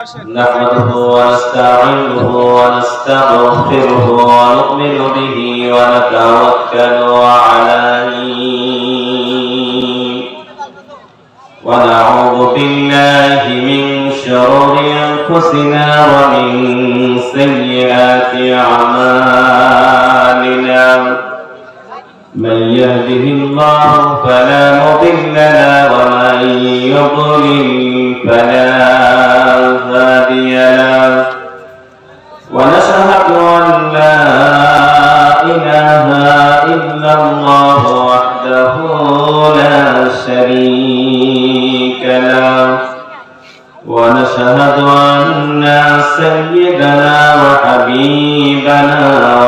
نحمده ونستعينه ونستغفره ونؤمن به ونتوكل عليه. ونعوذ بالله من شرور أنفسنا ومن سيئات أعمالنا. من يهده الله فلا مضل له ومن يضلل فلا هادي له. ونشهد أن لا إله إلا الله وحده لا شريك له. ونشهد أن سيدنا وحبيبنا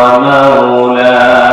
ومولانا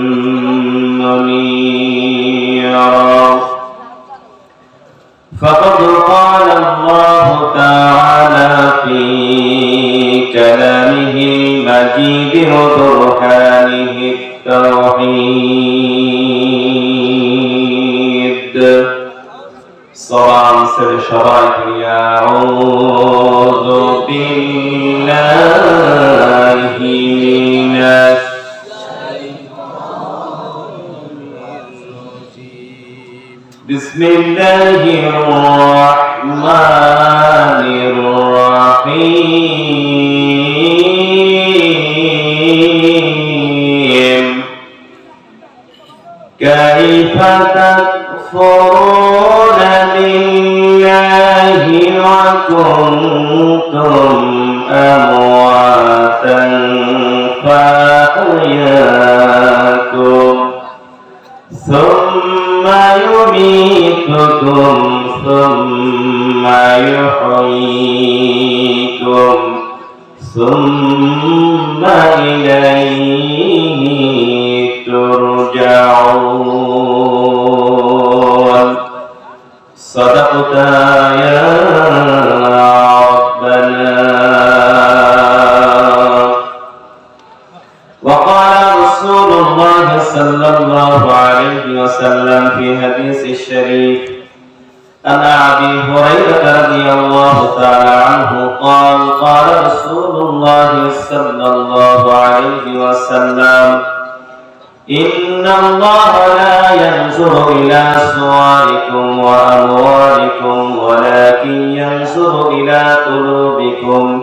فقد قال الله تعالى في كلامه المجيد وبرهانه التوحيد. صلاة سر شرائك أعوذ بالله من بسم الله الرحمن الرحيم كيف تكفرون بالله وكنتم أمواتا فأحياكم ثم يميتكم ثم يحييكم ثم إليه ترجعون صدقت يا ربنا وقال رسول الله صلى الله عليه وسلم في حديث الشريف. عن أبي هريرة رضي الله تعالى عنه قال قال رسول الله صلى الله عليه وسلم إن الله لا ينظر إلى صوركم وأموالكم ولكن ينظر إلى قلوبكم.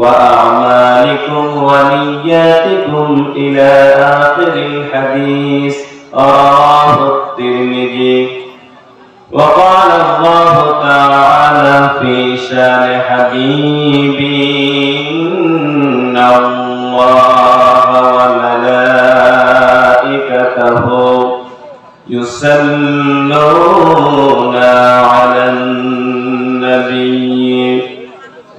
وأعمالكم ونياتكم إلى آخر الحديث. رواه الترمذي. وقال الله تعالى في شان حبيبي إن الله وملائكته يصلون على النبي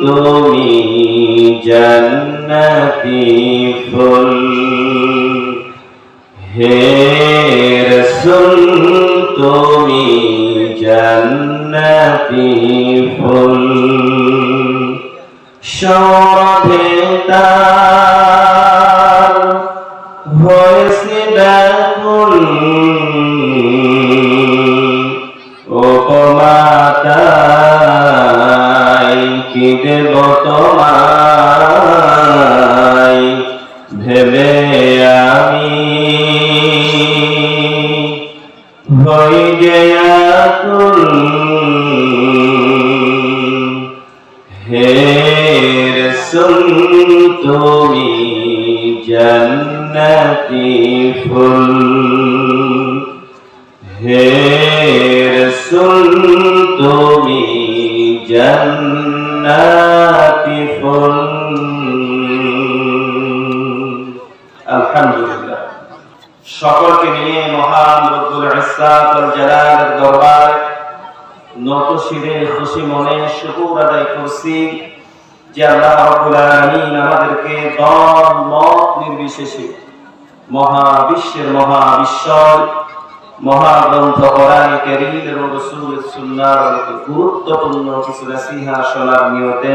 তুমি জান্নাতি ফুল। হে রসুল তুমি জান্নাতি ফুল। সৌরভে তার হয়েছে ব্যাকুল হে তুমি জন্নতি ফুল। হে তুমি জন্নতি ফুল। সকলকে নিয়ে মহান রব্বুল ওয়াল জালালের দরবারে নত শিরে খুশি মনে শুকর আদায় করছি যে আল্লাহ রাব্বুল আলামিন আমাদেরকে দল মত নির্বিশেষে মহাবিশ্বের মহাবিশ্বর মহাগ্রন্থ কোরআন কারীম এবং সুন্নাহর গুরুত্বপূর্ণ কিছু নসিহা শোনার নিয়তে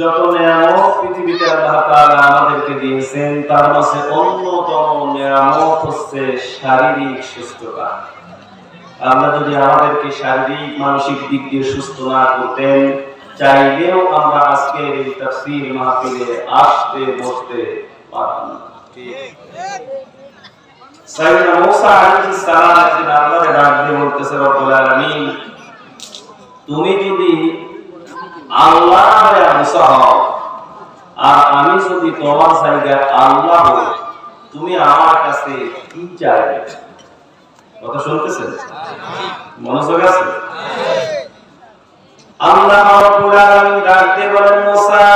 যত নিয়ামত পৃথিবীতে আল্লাহ তাআলা আমাদেরকে দিয়েছেন, তার মাঝে অন্যতম নিয়ামত হচ্ছে শারীরিক সুস্থতা। আল্লাহ যদি আমাদেরকে শারীরিক, মানসিক দিক দিয়ে সুস্থ না করতেন, চাইলেও আমরা আজকে এই তাফসীর মাহফিলে আসতে, বসতে পারতাম না। সাইয়েদনা মূসা আলাইহিস সালাম একদিন আল্লাহকে ডাক দিয়ে বলতেছে, রব্বুল আলামিন, তুমি যদি আল্লাহর মুসা আর আমি যদি তোমার জায়গায় আল্লাহ তুমি আমার কাছে কি চাইবে? কথা শুনতেছেন? মনোযোগ আছে? আল্লাহ রাব্বুল আলামিন ডাক দিয়ে বলেন, মুসা,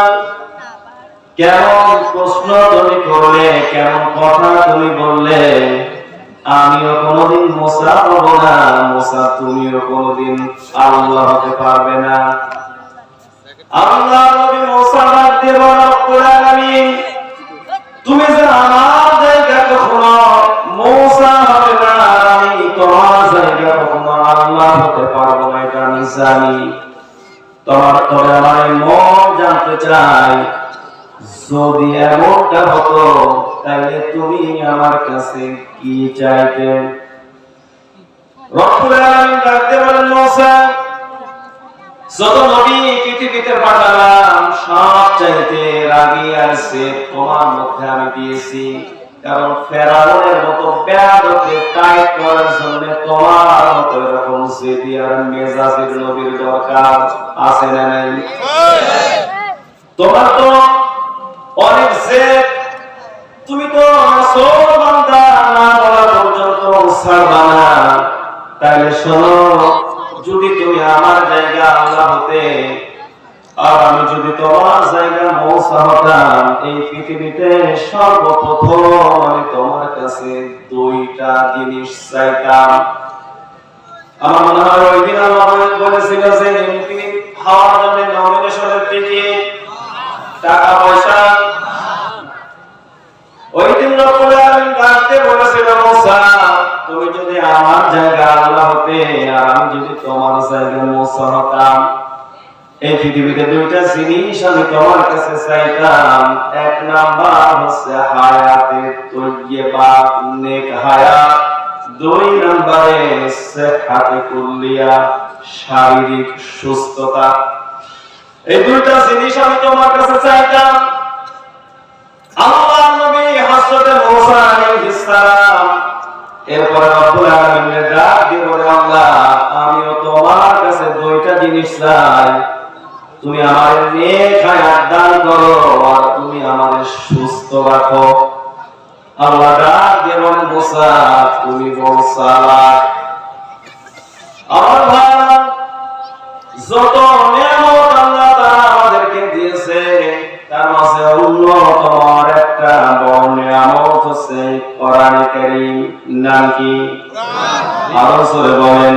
কেমন প্রশ্ন তুমি করলে, কেমন কথা তুমি বললে? আমিও কোনোদিন মোসা হব না, মোসা তুমিও কোনোদিন আল্লাহ হতে পারবে না। আল্লাহ নবী মোসা ডাক দিয়ে রব্বুল আলামিন, তুমি যে আমার জায়গা কখনো মোসা হবে না, আমি তোমার জায়গা কখনো আল্লাহ হতে পারব না, এটা আমি জানি। তোমার তবে আমার মন জানতে চাই, যদি এমনটা হতো, তাহলে তুমি আমার কাছে কি চাইতে রব্বুল আলামিন ডাকতে বলেন, মুসা যত নবী পৃথিবীতে পাঠালাম, সব চাইতে রাগি আছে তোমার মধ্যে আমি দিয়েছি কারণ ফেরাউনের মতো টাইট করার জন্য তোমার মতো এরকম আর মেজাজের নবীর দরকার আছে না নাই? তোমার তো অনেক জেদ। তুমি তো বান্দা না বলা পর্যন্ত তাইলে শোনো আমার জায়গা আল্লাহ হতে। আর আমি যদি তোমার জায়গা মৌসা হতাম, এই পৃথিবীতে সর্বপ্রথম আমি তোমার কাছে দুইটা জিনিস চাইতাম। আমার মনে হয় পয়সা ওই দিন রব্বুল আলামিন ডাকতে বলেছিল মুসা তুমি যদি আমার জায়গা, আল্লাহ হতে আর আমি যদি তোমার জায়গা হতাম, এই পৃথিবীতে দুইটা জিনিস আমি তোমার কাছে চাইতাম। এক নাম্বার হচ্ছে নেক হায়াত। দুই কুল্লিয়া, শারীরিক সুস্থতা। এই দুইটা জিনিস আমি তোমার কাছে চাইতাম। আল্লাহ নবী হযরত মূসা আলাইহিস সালাম, এরপরে চাই তুমি আমার দান করো আর তুমি আমাদের সুস্থ রাখো। আল্লাহ ডাক মূসা, তুমি আমার যত নিয়ামত আল্লাহ আমাদেরকে দিয়েছে, তার মাঝে অন্যতম একটা বড় নিয়ামত হচ্ছে কোরআন কারীম। নাম কি? আরও বলেন।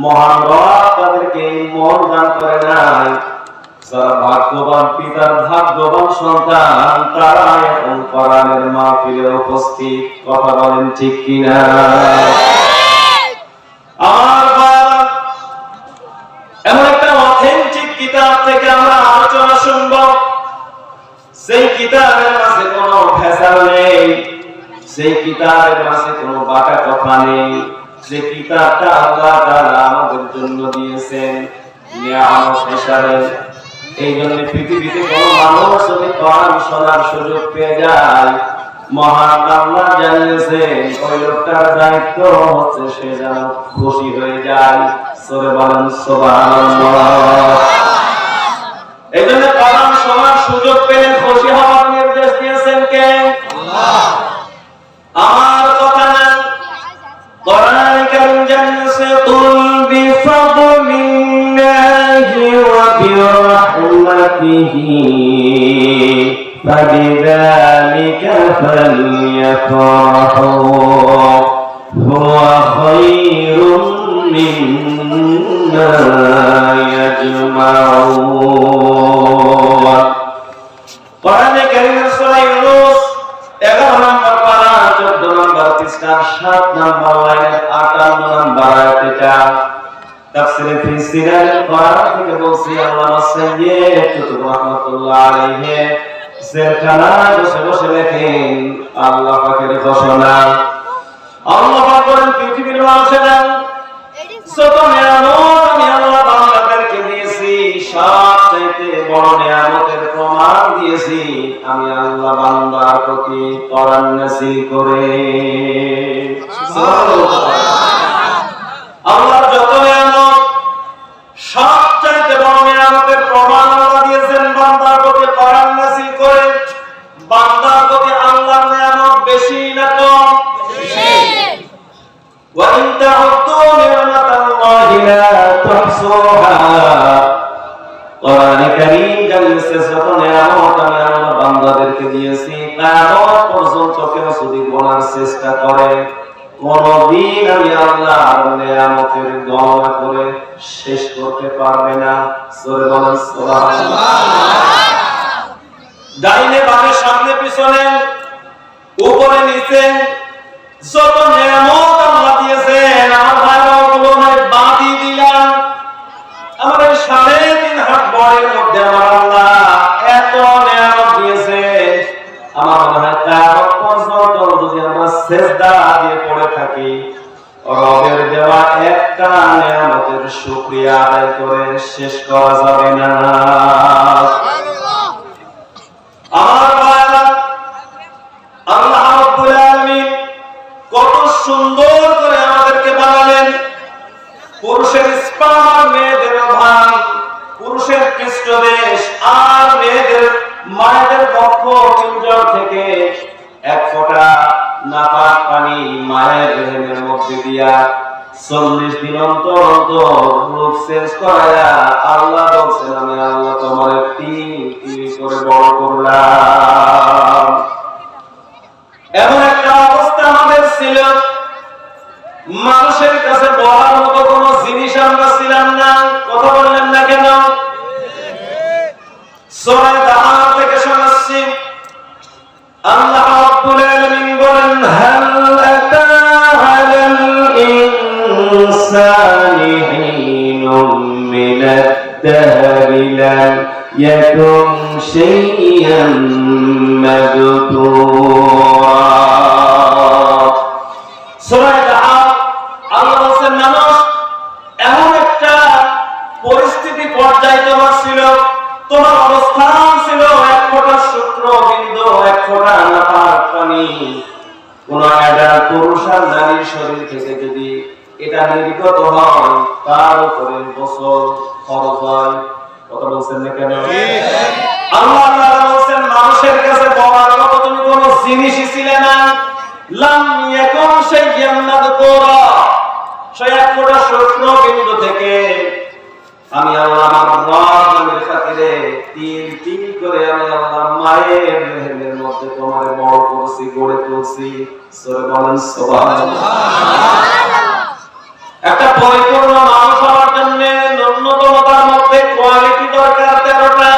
মহান রব তাদেরকে মন দান করে নাই। যারা ভাগ্যবান পিতার ভাগ্যবান সন্তান তারা এখন কোরআনের মাহফিলে উপস্থিত। কথা বলেন ঠিক কিনা? আমার এমন একটা অথেন্টিক কিতাব থেকে আমরা আলোচনা শুনব। সেই কিতাবের মাঝে কোনো ভেজাল নেই। সেই কিতাবের মাঝে কোনো বাঁকা কথা নেই। যে কিতাবটা আল্লাহ তাআলা আমাদের জন্য দিয়েছেন নিয়ামত হিসাবে। এই জন্য পৃথিবীতে কোনো মানুষ যদি কোরআন শোনার সুযোগ পেয়ে যায় মহান আল্লাহ জানিয়েছেন ওই লোকটার দায়িত্ব হচ্ছে সে যেন খুশি হয়ে যায়। সরে বলেন সুবহানাল্লাহ। এই জন্য কোরআন শোনার সুযোগ পেলে খুশি হওয়ার নির্দেশ দিয়েছেন কে? আমার কথা না কোরআন কারীম জানিয়েছে কুল বিফাদলিল্লাহি ওয়া বিরহমাতিহি فبذلك فليفرحوا هو خير مما يجمعون কোরআনে কারীমের সূরা ইউনূস 11 নম্বর পারা 14 নম্বর পৃষ্ঠা 7 নম্বর লাইনের 58 নম্বর আয়াত এটা তাফসীরে ফি সিরাল কোরআন থেকে বলছি আল্লামা সাইয়্যিদ কুতুব রাহমাতুল্লাহ আলাইহি, জেলখানায় বসে বসে লেখেন আল্লাহ পৃথিবীর নিয়ামত সব চাইতে বড় প্রমাণ দিয়েছি আমি আল্লাহ বান্দার প্রতি তরান্নাসি করে। আল্লাহ যত নিয়ামত সবচাইতে বড় নিয়ামতের প্রমাণ আল্লাহ দিয়েছেন বান্দার প্রতি তরান্নাসি করে। বান্দার প্রতি আল্লাহর নিয়ামত বেশি না কম? ওয়া ইন্তাহু বান্দাদেরকে দিয়েছি পর্যন্ত কেউ যদি বলার চেষ্টা করে, কোনদিন আমি আল্লাহর নিয়ামতের গণনা করে শেষ করতে পারবে না। জোরে বলেন ডাইনে বামে, সামনে, পিছনে, উপরে, নিচে, যত নিয়ামত সেজদা দিয়ে পড়ে থাকি। রবের দেওয়া একটা নিয়ামতের শুকরিয়া আদায় করে শেষ করা যাবে না। কত সুন্দর করে আমাদেরকে বানালেন। পুরুষের স্পাম আর মেয়েদের পুরুষের মেয়েদের মায়েদের বক্ষ থেকে এক ফোঁটা পানি মায়ের রেহেমের মধ্যে দিয়া চল্লিশ দিন অন্তর অন্তর চেঞ্জ করায়া আল্লাহ বলছেন, আমি আল্লাহ তোমার তিন তিন করে বড় করলাম। এমন একটা অবস্থা আমাদের ছিল। মানুষের কাছে বলার মতো কোন জিনিস আমরা ছিলাম না। কথা বললেন না কেন? সূরা ইনসানি হিনুম মিনাদ দাহরি লাম ইয়াকুন শাইয়ান মাদকুরা সূরা দাহার আল্লাহ বলেন মানুষ এমন একটা ছিল, তোমার অবস্থান ছিল এক ফোঁটা শুক্র বিন্দু, এক ফোঁটা নাপাক পানি। কোন একটা পুরুষ আর নারীর শরীর থেকে যদি এটা নির্গত হয় তার উপরে গোসল খরচ হয়। কথা বলছেন না কেন? আল্লাহ তাআলা মানুষের কাছে বলার মতো তুমি কোনো জিনিসই ছিলে না। লাম ইয়াকুন শাইয়ান নাযকুরা সে এক শুকনো বিন্দু থেকে আমি আল্লাহ আমার রব নামের খাতিরে তিল তিল করে আমি আল্লাহ মায়ের রেহেমের মধ্যে তোমার বড় করছি গড়ে তুলছি। সরে বলেন সুবহানাল্লাহ। একটা পরিপূর্ণ মানুষ হওয়ার জন্য ন্যূনতমতার মধ্যে কোয়ালিটি দরকার তেরোটা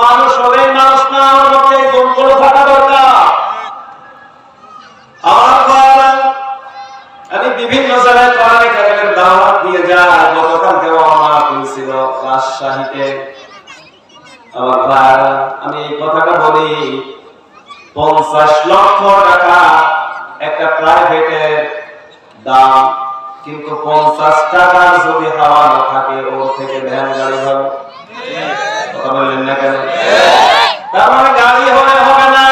মানুষ হলে মানুষ না হওয়ার মধ্যে গুণগুলো থাকা দরকার। আমার আমি বিভিন্ন জায়গায় কোরআন কারিমের দাওয়াত দিয়ে যাই। গতকালকে আমার হয়েছিল রাজশাহীতে। আমার ভাইরা, আমি এই কথাটা বলি পঞ্চাশ লক্ষ টাকা একটা প্রাইভেটের দাম কিন্তু পঞ্চাশ টাকার যদি হাওয়া না থাকে ওর থেকে ভ্যান গাড়ি হবে। কথা বললেন না কেন? তার মানে গাড়ি হলে হবে না।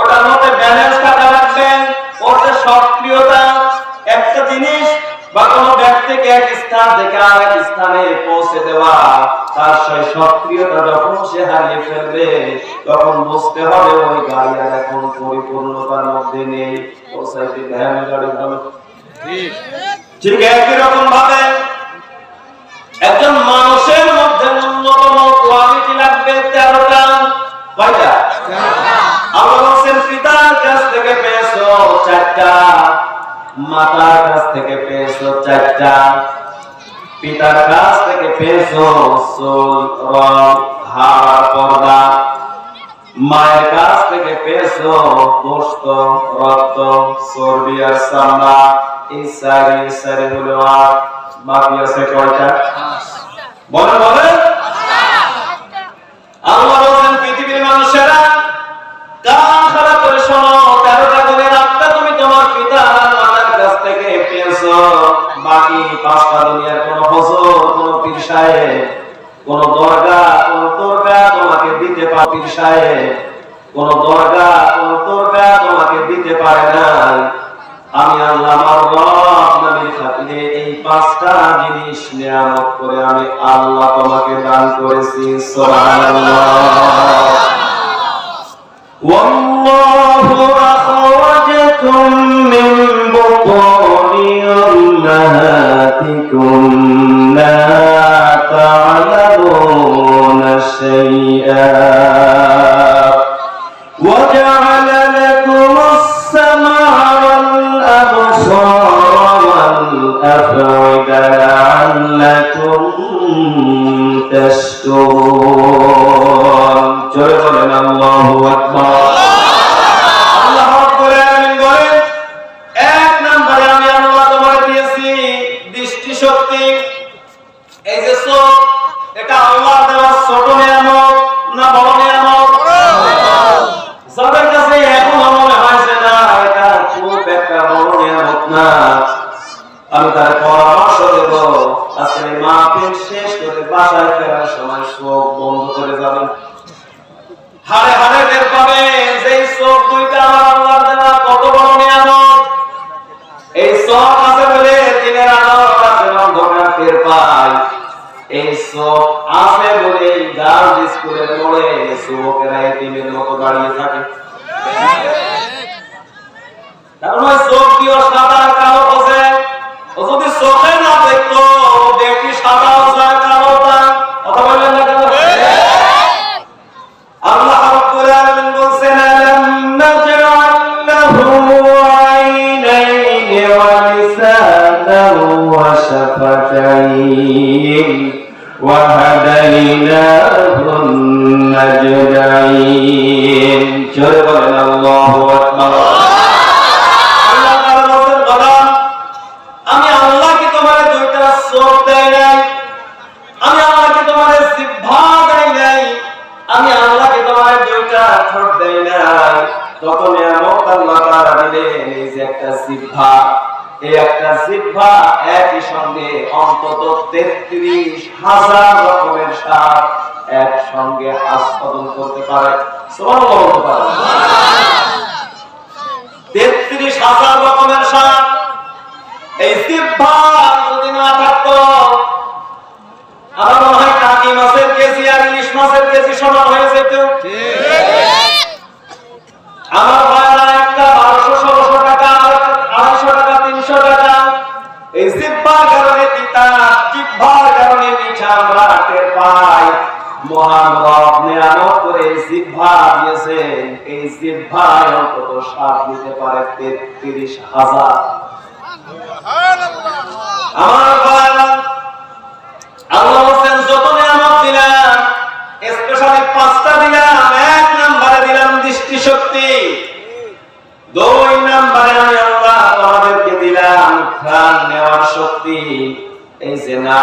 ওটার মধ্যে ব্যালেন্স থাকা লাগবে। ওর যে সক্রিয়তা একটা জিনিস, বা কোনো ব্যক্তিকে এক স্থান থেকে আরেক স্থানে পৌঁছে দেওয়া, তার সেই সক্রিয়তা যখন সে হারিয়ে ফেলবে, তখন বুঝতে হবে ওই গাড়ি আর এখন পরিপূর্ণতার মধ্যে নেই। পৌঁছাইতে ভ্যান গাড়ি হবে। একই রকম ভাবে একজন মানুষের মধ্যে ন্যূনতম কোয়ালিটি লাগবে তেরোটা। কয়টা? আল্লাহ পিতার কাছ থেকে পেয়েছ চারটা, মাতার কাছ থেকে পেয়েছ চারটা, পিতার কাছ থেকে পেয়েছ চুল রং হাড় পর্দা। মায়ের কাছ থেকে পেয়েছ গোস্ত রক্ত, চর্বি আর চামড়া। এই সারি সারি হলো বাকি আছে কয়টা? বলে বলে আল্লাহ বলছেন পৃথিবীর মানুষেরা কান খারাপ করে শোনো, তেরোটা গুণের আটটা তুমি তোমার পিতা আর মাতার কাছ থেকে পেয়েছ। বাকি পাঁচটা দুনিয়ার কোন হজর কোন পীর কোন দরগা কোন দরগা তোমাকে দিতে পীর সাহেব কোন দরগা কোন দরগা তোমাকে দিতে পারে নাই আমি আল্লাহ আমার খাতিরে এই পাঁচটা জিনিস নিয়ামত করে আমি আল্লাহ তোমাকে দান করেছি সুবহানাল্লাহ। জিহ্বা একই সঙ্গে অন্তত তেত্রিশ হাজার রকমের স্বাদ একসঙ্গে আস্বাদন করতে পারে। তেত্রিশ হাজার রকমের স্বাদ এই জিহ্বা যদি না থাকতো আমার মনে হয় টাকি মাছের কেজি আর ইলিশ মাছের কেজি সমান হয়ে যেত। আমার আমরা টের পাই। মহান রব নিয়ামত করে জিহ্বা দিয়েছেন। এই জিহ্বায় অন্তত স্বাদ দিতে পারে তেত্রিশ হাজার। আমার আল্লাহ হোসেন যত নিয়ামত দিলাম স্পেশালি পাঁচটা দিলাম, এক নম্বরে দিলাম দৃষ্টি শক্তি দুই নম্বরে আমি আল্লাহ তোমাদেরকে দিলাম ঘ্রাণ নেওয়ার শক্তি। এই যে না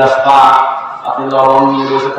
রাস্তা আপনি লবণ নিয়ে বসে